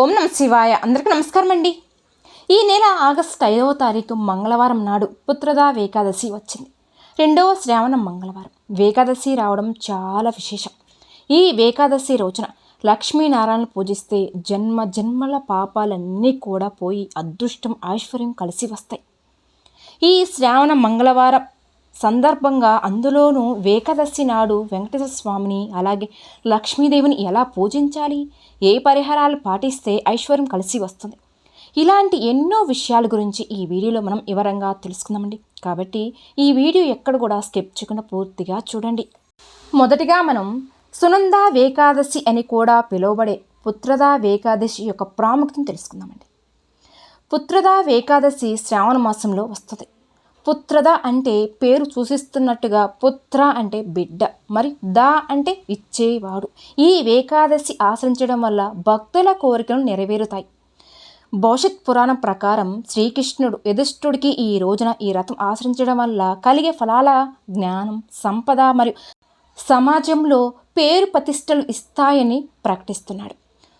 ఓం నమ శివాయ. అందరికీ నమస్కారం అండి ఈ నెల ఆగస్ట్ ఐదవ తారీఖు మంగళవారం నాడు పుత్రదా ఏకాదశి వచ్చింది. రెండవ శ్రావణ మంగళవారం. ఏకాదశి రావడం చాలా విశేషం. ఈ ఏకాదశి రోజున లక్ష్మీనారాయణ పూజిస్తే జన్మ జన్మల పాపాలన్నీ కూడా పోయి అదృష్టం ఐశ్వర్యం కలిసి వస్తాయి. ఈ శ్రావణ మంగళవారం సందర్భంగా అందులోనూ ఏకాదశి నాడు వెంకటేశ్వర స్వామిని అలాగే లక్ష్మీదేవిని ఎలా పూజించాలి? ఏ పరిహారాలు పాటిస్తే ఐశ్వర్యం కలిసి వస్తుంది? ఇలాంటి ఎన్నో విషయాల గురించి ఈ వీడియోలో మనం వివరంగా తెలుసుకుందామండి. కాబట్టి ఈ వీడియో ఎక్కడ కూడా స్కిప్ చేయకుండా పూర్తిగా చూడండి. మొదటిగా మనం సునంద ఏకాదశి అని కూడా పిలువబడే పుత్రదా ఏకాదశి యొక్క ప్రాముఖ్యతను తెలుసుకుందామండి. పుత్రదా ఏకాదశి శ్రావణ మాసంలో వస్తుంది. పుత్రద అంటే పేరు సూచిస్తున్నట్టుగా పుత్ర అంటే బిడ్డ. మరి దా అంటే ఇచ్చేవాడు. ఈ ఏకాదశి ఆచరించడం వల్ల భక్తుల కోరికలు నెరవేరుతాయి. భవిష్యత్ పురాణం ప్రకారం శ్రీకృష్ణుడు యధిష్ఠుడికి ఈ రోజున ఈ రథం ఆచరించడం వల్ల కలిగే ఫలాల జ్ఞానం సంపద మరియు సమాజంలో పేరు ప్రతిష్టలు ఇస్తాయని ప్రకటిస్తున్నాడు.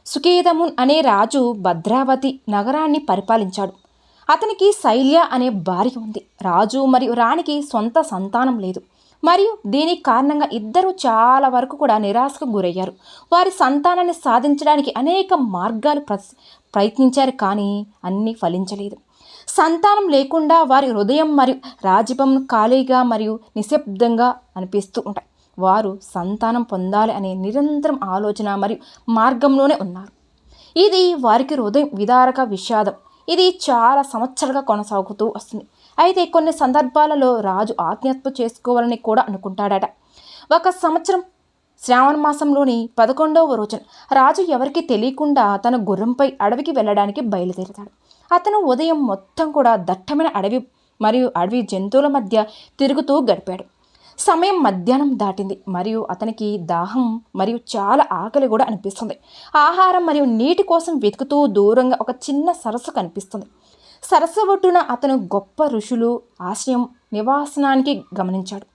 సుకేదమున్ అనే రాజు భద్రావతి నగరాన్ని పరిపాలించాడు. అతనికి శైల్య అనే భార్య ఉంది. రాజు మరియు రాణికి సొంత సంతానం లేదు. మరియు దీనికి కారణంగా ఇద్దరు చాలా వరకు కూడా నిరాశకు గురయ్యారు. వారి సంతానాన్ని సాధించడానికి అనేక మార్గాలు ప్ర ప్రయత్నించారు కానీ అన్నీ ఫలించలేదు. సంతానం లేకుండా వారి హృదయం మరియు రాజీవం ఖాళీగా మరియు నిశ్శబ్దంగా అనిపిస్తూ ఉంటాయి. వారు సంతానం పొందాలి అనే నిరంతరం ఆలోచన మరియు మార్గంలోనే ఉన్నారు. ఇది వారికి హృదయం విదారక విషాదం. ఇది చాలా సంవత్సరాలుగా కొనసాగుతూ వస్తుంది. అయితే కొన్ని సందర్భాలలో రాజు ఆత్మహత్య చేసుకోవాలని కూడా అనుకుంటాడట. ఒక సంవత్సరం శ్రావణ మాసంలోని పదకొండవ రోజున రాజు ఎవరికి తెలియకుండా తన గుర్రంపై అడవికి వెళ్ళడానికి బయలుదేరతాడు. అతను ఉదయం మొత్తం కూడా దట్టమైన అడవి మరియు అడవి జంతువుల మధ్య తిరుగుతూ గడిపాడు. సమయం మధ్యాహ్నం దాటింది. మరియు అతనికి దాహం మరియు చాలా ఆకలి కూడా అనిపిస్తుంది. ఆహారం మరియు నీటి కోసం వెతుకుతూ దూరంగా ఒక చిన్న సరస్సు కనిపిస్తుంది. సరస్సు ఒడ్డున అతను గొప్ప ఋషులు ఆశ్రయం నివాసనానికి గమనించాడు.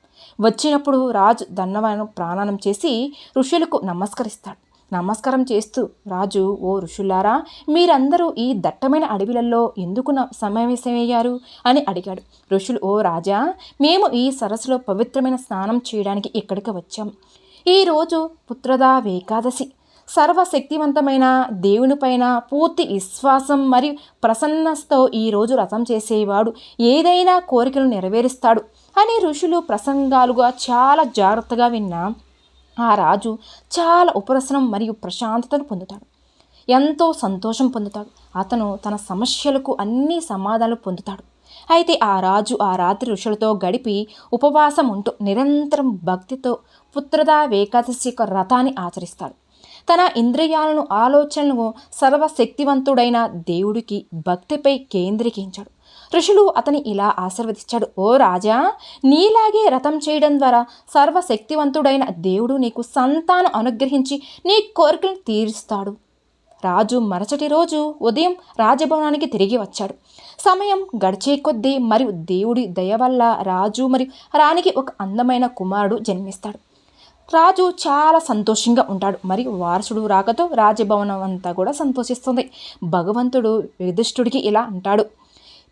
వచ్చినప్పుడు రాజు దన్నవనం ప్రాణానం చేసి ఋషులకు నమస్కరిస్తాడు. నమస్కారం చేస్తూ రాజు ఓ ఋషులారా మీరందరూ ఈ దట్టమైన అడవిలలో ఎందుకు సమావేశమయ్యారు? అని అడిగాడు. ఋషులు ఓ రాజా మేము ఈ సరస్సులో పవిత్రమైన స్నానం చేయడానికి ఇక్కడికి వచ్చాం? ఈరోజు పుత్రదా ఏకాదశి. సర్వశక్తివంతమైన దేవునిపైన పూర్తి విశ్వాసం మరియు ప్రసన్నతో ఈరోజు రథం చేసేవాడు ఏదైనా కోరికలు నెరవేరుస్తాడు అని ఋషులు ప్రసంగాలుగా చాలా జాగ్రత్తగా విన్నా. ఆ రాజు చాలా ఉపరసనం మరియు ప్రశాంతతను పొందుతాడు. ఎంతో సంతోషం పొందుతాడు. అతను తన సమస్యలకు అన్ని సమాధానాలు పొందుతాడు. అయితే ఆ రాజు ఆ రాత్రి ఋషులతో గడిపి ఉపవాసం ఉంటూ నిరంతరం భక్తితో పుత్రదా ఏకాదశి యొక్క రథాన్ని ఆచరిస్తాడు. తన ఇంద్రియాలను ఆలోచనలను సర్వశక్తివంతుడైన దేవుడికి భక్తిపై కేంద్రీకరించాడు. ఋషులు అతని ఇలా ఆశీర్వదించాడు. ఓ రాజా నీలాగే రథం చేయడం ద్వారా సర్వశక్తివంతుడైన దేవుడు నీకు సంతానం అనుగ్రహించి నీ కోరికలను తీరుస్తాడు. రాజు మరుసటి రోజు ఉదయం రాజభవనానికి తిరిగి వచ్చాడు. సమయం గడిచే కొద్దీ మరియు దేవుడి దయ వల్ల రాజు మరియు రాణికి ఒక అందమైన కుమారుడు జన్మిస్తాడు. రాజు చాలా సంతోషంగా ఉంటాడు. మరియు వారసుడు రాకతో రాజభవనం అంతా కూడా సంతోషిస్తుంది. భగవంతుడు యుధిష్ఠుడికి ఇలా అంటాడు.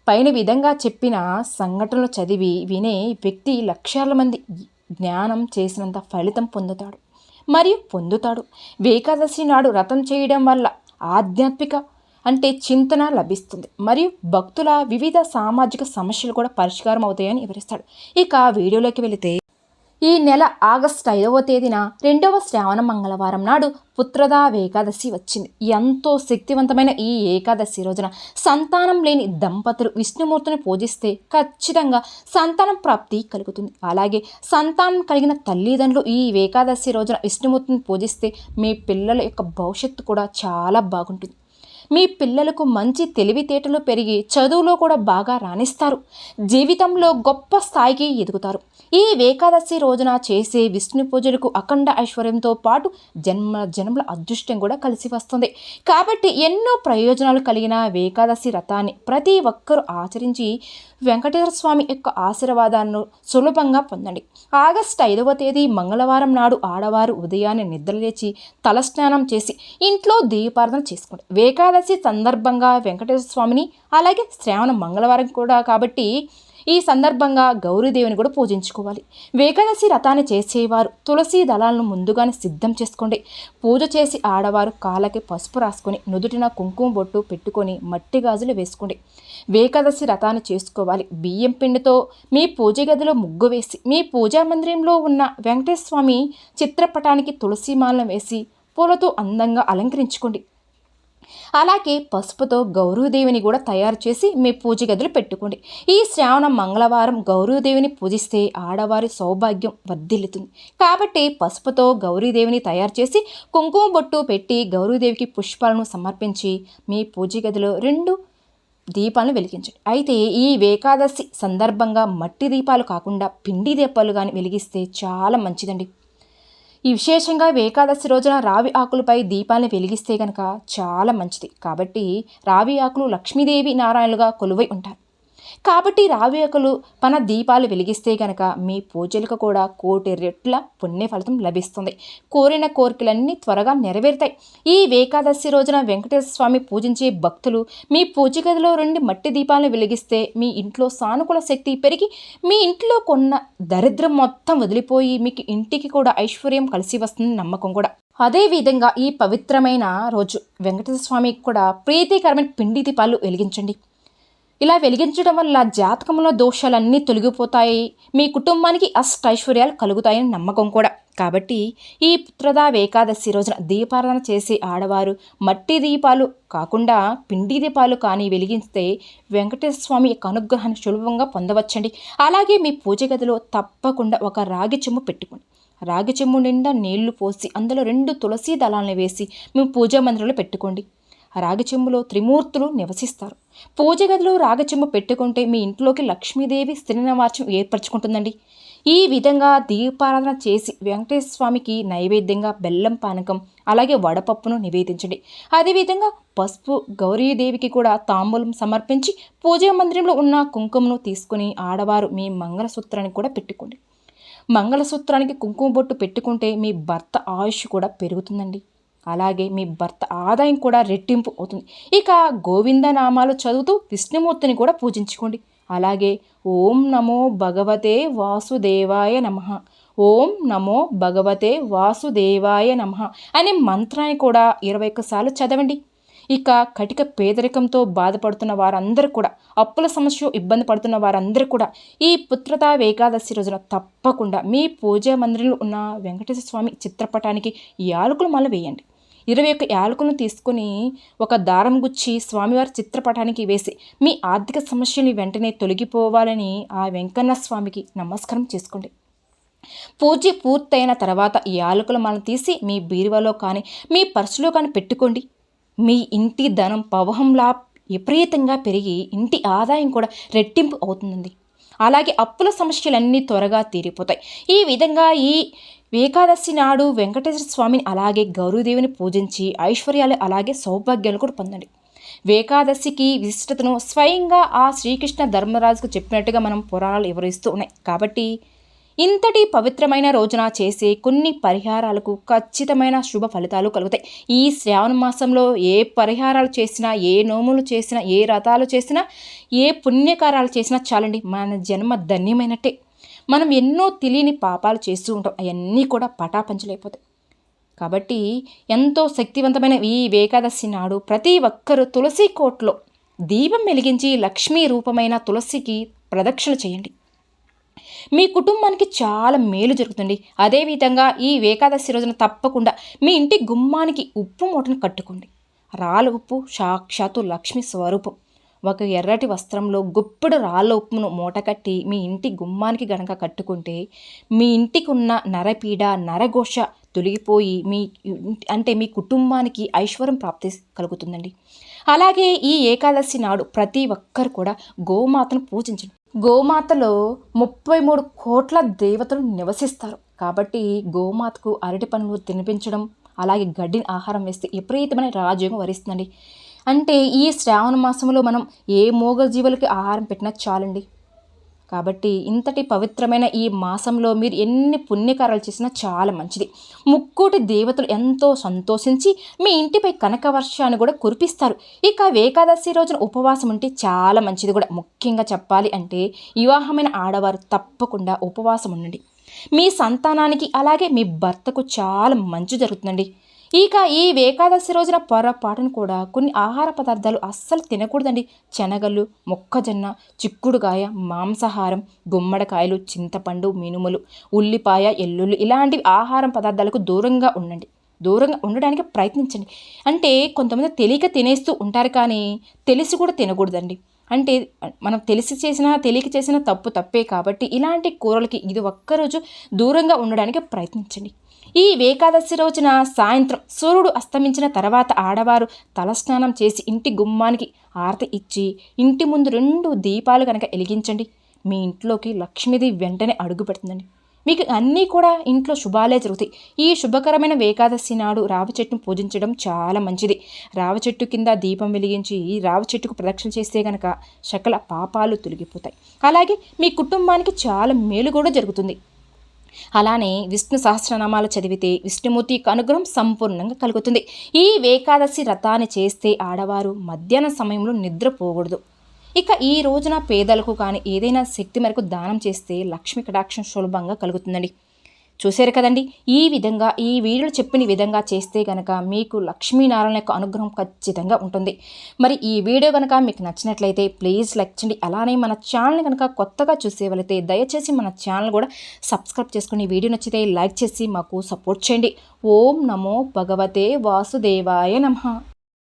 పైన విధంగా చెప్పిన సంఘటనలు చదివి వినే వ్యక్తి లక్షల మంది జ్ఞానం చేసినంత ఫలితం పొందుతాడు. మరియు పొందుతాడు. ఏకాదశి నాడు రథం చేయడం వల్ల ఆధ్యాత్మిక అంటే చింతన లభిస్తుంది. మరియు భక్తుల వివిధ సామాజిక సమస్యలు కూడా పరిష్కారం అవుతాయని వివరిస్తాడు. ఇక వీడియోలోకి వెళితే ఈ నెల ఆగస్టు ఐదవ తేదీన రెండవ శ్రావణ మంగళవారం నాడు పుత్రదా ఏకాదశి వచ్చింది. ఎంతో శక్తివంతమైన ఈ ఏకాదశి రోజున సంతానం లేని దంపతులు విష్ణుమూర్తిని పూజిస్తే ఖచ్చితంగా సంతానం ప్రాప్తి కలుగుతుంది. అలాగే సంతానం కలిగిన తల్లిదండ్రులు ఈ ఏకాదశి రోజున విష్ణుమూర్తిని పూజిస్తే మీ పిల్లల యొక్క భవిష్యత్తు కూడా చాలా బాగుంటుంది. మీ పిల్లలకు మంచి తెలివితేటలు పెరిగి చదువులో కూడా బాగా రాణిస్తారు. జీవితంలో గొప్ప స్థాయికి ఎదుగుతారు. ఈ ఏకాదశి రోజున చేసే విష్ణు పూజలకు అఖండ ఐశ్వర్యంతో పాటు జన్మ జన్మల అదృష్టం కూడా కలిసి వస్తుంది. కాబట్టి ఎన్నో ప్రయోజనాలు కలిగిన ఏకాదశి వ్రతాన్ని ప్రతి ఒక్కరూ ఆచరించి వెంకటేశ్వర స్వామి యొక్క ఆశీర్వాదాలను సులభంగా పొందండి. ఆగస్టు ఐదవ తేదీ మంగళవారం నాడు ఆడవారు ఉదయాన్నే నిద్రలేచి తలస్నానం చేసి ఇంట్లో దీపారాధన చేసుకోండి. ఏకాదశి సందర్భంగా వెంకటేశ్వర స్వామిని అలాగే శ్రావణ మంగళవారం కూడా కాబట్టి ఈ సందర్భంగా గౌరీదేవిని కూడా పూజించుకోవాలి. ఏకాదశి రథాన్ని చేసేవారు. తులసి దళాలను ముందుగానే సిద్ధం చేసుకోండి. పూజ చేసి ఆడవారు కాళ్ళకి పసుపు రాసుకొని నుదుటిన కుంకుమ బొట్టు పెట్టుకొని మట్టి గాజులు వేసుకోండి. ఏకాదశి రథాన్ని చేసుకోవాలి. బియ్యం పిండితో మీ పూజ గదిలో ముగ్గు వేసి మీ పూజా మందిరంలో ఉన్న వెంకటేశ్వర స్వామి చిత్రపటానికి తులసి మాలను వేసి పూలతో అందంగా అలంకరించుకోండి. అలాగే పసుపుతో గౌరవదేవిని కూడా తయారు చేసి మీ పూజ గదులు పెట్టుకోండి. ఈ శ్రావణ మంగళవారం గౌరవదేవిని పూజిస్తే ఆడవారి సౌభాగ్యం వర్ధిల్లుతుంది. కాబట్టి పసుపుతో గౌరీదేవిని తయారు చేసి కుంకుమ బొట్టు పెట్టి గౌరీదేవికి పుష్పాలను సమర్పించి మీ పూజ గదిలో రెండు దీపాలను వెలిగించండి. అయితే ఈ ఏకాదశి సందర్భంగా మట్టి దీపాలు కాకుండా పిండి దీపాలు కానీ వెలిగిస్తే చాలా మంచిదండి. ఈ విశేషంగా ఏకాదశి రోజున రావి ఆకులపై దీపాన్ని వెలిగిస్తే గనక చాలా మంచిది. కాబట్టి రావి ఆకులు లక్ష్మీదేవి నారాయణలుగా కొలువై ఉంటారు. కాబట్టి రావి ఆకులు పన దీపాలు వెలిగిస్తే గనక మీ పూజలకు కూడా కోటి రెట్ల పుణ్య ఫలితం లభిస్తుంది. కోరిన కోరికలన్నీ త్వరగా నెరవేరుతాయి. ఈ ఏకాదశి రోజున వెంకటేశ్వర స్వామి పూజించే భక్తులు మీ పూజ గదిలో రెండు మట్టి దీపాలను వెలిగిస్తే మీ ఇంట్లో సానుకూల శక్తి పెరిగి మీ ఇంట్లో కొన్న దరిద్రం మొత్తం వదిలిపోయి మీకు ఇంటికి కూడా ఐశ్వర్యం కలిసి వస్తుంది నమ్మకం కూడా. అదేవిధంగా ఈ పవిత్రమైన రోజు వెంకటేశ్వర స్వామికి కూడా ప్రీతికరమైన పిండి దీపాలు వెలిగించండి. ఇలా వెలిగించడం వల్ల జాతకంలో దోషాలన్నీ తొలగిపోతాయి. మీ కుటుంబానికి అష్టైశ్వర్యాలు కలుగుతాయని నమ్మకం కూడా. కాబట్టి ఈ పుత్రదా ఏకాదశి రోజున దీపారాధన చేసే ఆడవారు మట్టి దీపాలు కాకుండా పిండి దీపాలు కానీ వెలిగిస్తే వెంకటేశ్వర స్వామి యొక్క అనుగ్రహాన్ని సులభంగా పొందవచ్చండి. అలాగే మీ పూజ గదిలో తప్పకుండా ఒక రాగి చెమ్ము పెట్టుకోండి. రాగి చెమ్ము నిండా నీళ్ళు పోసి అందులో రెండు తులసి దళాలను వేసి మీ పూజా మందిరంలో పెట్టుకోండి. రాగచెంబులో త్రిమూర్తులు నివసిస్తారు. పూజ గదిలో రాగచెంబు పెట్టుకుంటే మీ ఇంట్లోకి లక్ష్మీదేవి స్థిరనివాసం ఏర్పరచుకుంటుందండి. ఈ విధంగా దీపారాధన చేసి వెంకటేశ్వర స్వామికి నైవేద్యంగా బెల్లం పానకం అలాగే వడపప్పును నివేదించండి. అదేవిధంగా పసుపు గౌరీదేవికి కూడా తాంబూలం సమర్పించి పూజా మందిరంలో ఉన్న కుంకుమను తీసుకుని ఆడవారు మీ మంగళసూత్రానికి కూడా పెట్టుకోండి. మంగళసూత్రానికి కుంకుమ బొట్టు పెట్టుకుంటే మీ భర్త ఆయుష్ కూడా పెరుగుతుందండి. అలాగే మీ భర్త ఆదాయం కూడా రెట్టింపు అవుతుంది. ఇక గోవింద నామాలు చదువుతూ విష్ణుమూర్తిని కూడా పూజించుకోండి. అలాగే ఓం నమో భగవతే వాసుదేవాయ నమ. ఓం నమో భగవతే వాసుదేవాయ నమ అనే మంత్రాన్ని కూడా ఇరవై ఒక్కసార్లు చదవండి. ఇక కటిక పేదరికంతో బాధపడుతున్న వారందరూ కూడా అప్పుల సమస్య ఇబ్బంది పడుతున్న వారందరూ కూడా ఈ పుత్రతా ఏకాదశి రోజున తప్పకుండా మీ పూజా మందిరంలో ఉన్న వెంకటేశ్వర స్వామి చిత్రపటానికి యాలకులు మళ్ళీ వేయండి. ఇరవై ఒక్క యాలకును తీసుకుని ఒక దారం గుచ్చి స్వామివారి చిత్రపటానికి వేసి మీ ఆర్థిక సమస్యని వెంటనే తొలగిపోవాలని ఆ వెంకన్న స్వామికి నమస్కారం చేసుకోండి. పూజ పూర్తయిన తర్వాత ఈ యాలకులు మనం తీసి మీ బీరువాలో కానీ మీ పర్సులో కానీ పెట్టుకోండి. మీ ఇంటి ధనం పవహంలా విపరీతంగా పెరిగి ఇంటి ఆదాయం కూడా రెట్టింపు అవుతుందండి. అలాగే అప్పుల సమస్యలన్నీ త్వరగా తీరిపోతాయి. ఈ విధంగా ఈ ఏకాదశి నాడు వెంకటేశ్వర స్వామిని అలాగే గౌరీదేవిని పూజించి ఐశ్వర్యాలు అలాగే సౌభాగ్యాలు కూడా పొందండి. ఏకాదశికి విశిష్టతను స్వయంగా ఆ శ్రీకృష్ణ ధర్మరాజుకు చెప్పినట్టుగా మనం పురాణాలు వివరిస్తూ ఉన్నాయి. కాబట్టి ఇంతటి పవిత్రమైన రోజున చేసే కొన్ని పరిహారాలకు ఖచ్చితమైన శుభ ఫలితాలు కలుగుతాయి. ఈ శ్రావణ మాసంలో ఏ పరిహారాలు చేసినా ఏ నోములు చేసినా ఏ రథాలు చేసినా ఏ పుణ్యకారాలు చేసినా చాలండి. మన జన్మ ధన్యమైనట్టే. మనం ఎన్నో తెలియని పాపాలు చేస్తూ ఉంటాం. అవన్నీ కూడా పటాపంచలేకపోతాయి కాబట్టి ఎంతో శక్తివంతమైన ఈ ఏకాదశి నాడు ప్రతి ఒక్కరూ తులసి కోట్లో దీపం వెలిగించి లక్ష్మీ రూపమైన తులసికి ప్రదక్షిణ చేయండి. మీ కుటుంబానికి చాలా మేలు జరుగుతుంది. అదేవిధంగా ఈ ఏకాదశి రోజున తప్పకుండా మీ ఇంటి గుమ్మానికి ఉప్పు మూటను కట్టుకోండి. రాళ్ళ ఉప్పు సాక్షాత్తు లక్ష్మి స్వరూపం. ఒక ఎర్రటి వస్త్రంలో గుప్పెడు రాళ్ళ ఉప్పును మూటకట్టి మీ ఇంటి గుమ్మానికి గనక కట్టుకుంటే మీ ఇంటికి ఉన్న నరపీడ నరఘోష తొలగిపోయి మీ అంటే మీ కుటుంబానికి ఐశ్వర్యం ప్రాప్తి కలుగుతుందండి. అలాగే ఈ ఏకాదశి నాడు ప్రతి ఒక్కరు కూడా గోమాతను పూజించండి. గోమాతలో ముప్పై మూడు కోట్ల దేవతలు నివసిస్తారు. కాబట్టి గోమాతకు అరటి పనులు తినిపించడం అలాగే గడ్డిని ఆహారం వేస్తే విపరీతమైన రాజ్యం వరిస్తుందండి. అంటే ఈ శ్రావణ మాసంలో మనం ఏ మూగజీవులకి ఆహారం పెట్టినా చాలండి. కాబట్టి ఇంతటి పవిత్రమైన ఈ మాసంలో మీరు ఎన్ని పుణ్యకారాలు చేసినా చాలా మంచిది. ముక్కోటి దేవతలు ఎంతో సంతోషించి మీ ఇంటిపై కనక వర్షాన్ని కూడా కురిపిస్తారు. ఇక ఏకాదశి రోజున ఉపవాసం ఉంటే చాలా మంచిది కూడా. ముఖ్యంగా చెప్పాలి అంటే వివాహమైన ఆడవారు తప్పకుండా ఉపవాసం ఉండండి. మీ సంతానానికి అలాగే మీ భర్తకు చాలా మంచి జరుగుతుందండి. ఇక ఈ ఏకాదశి రోజున పొరపాటును కూడా కొన్ని ఆహార పదార్థాలు అస్సలు తినకూడదండి. శనగలు మొక్కజొన్న చిక్కుడుకాయ మాంసాహారం గుమ్మడికాయలు చింతపండు మినుములు ఉల్లిపాయ ఎల్లుల్లి ఇలాంటి ఆహారం పదార్థాలకు దూరంగా ఉండండి. దూరంగా ఉండడానికి ప్రయత్నించండి. అంటే కొంతమంది తెలియక తినేస్తూ ఉంటారు కానీ తెలిసి కూడా తినకూడదండి. అంటే మనం తెలిసి చేసినా తెలియక చేసినా తప్పు తప్పే కాబట్టి ఇలాంటి కూరలకి ఇది ఒక్కరోజు దూరంగా ఉండడానికి ప్రయత్నించండి. ఈ ఏకాదశి రోజున సాయంత్రం సూర్యుడు అస్తమించిన తర్వాత ఆడవారు తలస్నానం చేసి ఇంటి గుమ్మానికి ఆరతి ఇచ్చి ఇంటి ముందు రెండు దీపాలు కనుక వెలిగించండి. మీ ఇంట్లోకి లక్ష్మీదేవి వెంటనే అడుగు పెడుతుందండి. మీకు అన్నీ కూడా ఇంట్లో శుభాలే జరుగుతాయి. ఈ శుభకరమైన ఏకాదశి నాడు రావి చెట్టును పూజించడం చాలా మంచిది. రావి చెట్టు కింద దీపం వెలిగించి ఈ రావి చెట్టుకు ప్రదక్షిణ చేస్తే గనక సకల పాపాలు తొలగిపోతాయి. అలాగే మీ కుటుంబానికి చాలా మేలు కూడా జరుగుతుంది. అలానే విష్ణు సహస్రనామాలు చదివితే విష్ణుమూర్తి యొక్క అనుగ్రహం సంపూర్ణంగా కలుగుతుంది. ఈ ఏకాదశి వ్రతాన్ని చేస్తే ఆడవారు మధ్యాహ్న సమయంలో నిద్రపోకూడదు. ఇక ఈ రోజున పేదలకు కానీ ఏదైనా శక్తి మేరకు దానం చేస్తే లక్ష్మి కటాక్షం సులభంగా కలుగుతుందండి. చూశారు కదండి? ఈ విధంగా ఈ వీడియోలో చెప్పిన విధంగా చేస్తే కనుక మీకు లక్ష్మీనారాయణ యొక్క అనుగ్రహం ఖచ్చితంగా ఉంటుంది. మరి ఈ వీడియో కనుక మీకు నచ్చినట్లయితే ప్లీజ్ లైక్ చేయండి. అలానే మన ఛానల్ కనుక కొత్తగా చూసేవాళ్ళైతే దయచేసి మన ఛానల్ కూడా సబ్స్క్రైబ్ చేసుకుని వీడియో నచ్చితే లైక్ చేసి మాకు సపోర్ట్ చేయండి. ఓం నమో భగవతే వాసుదేవాయ నమః.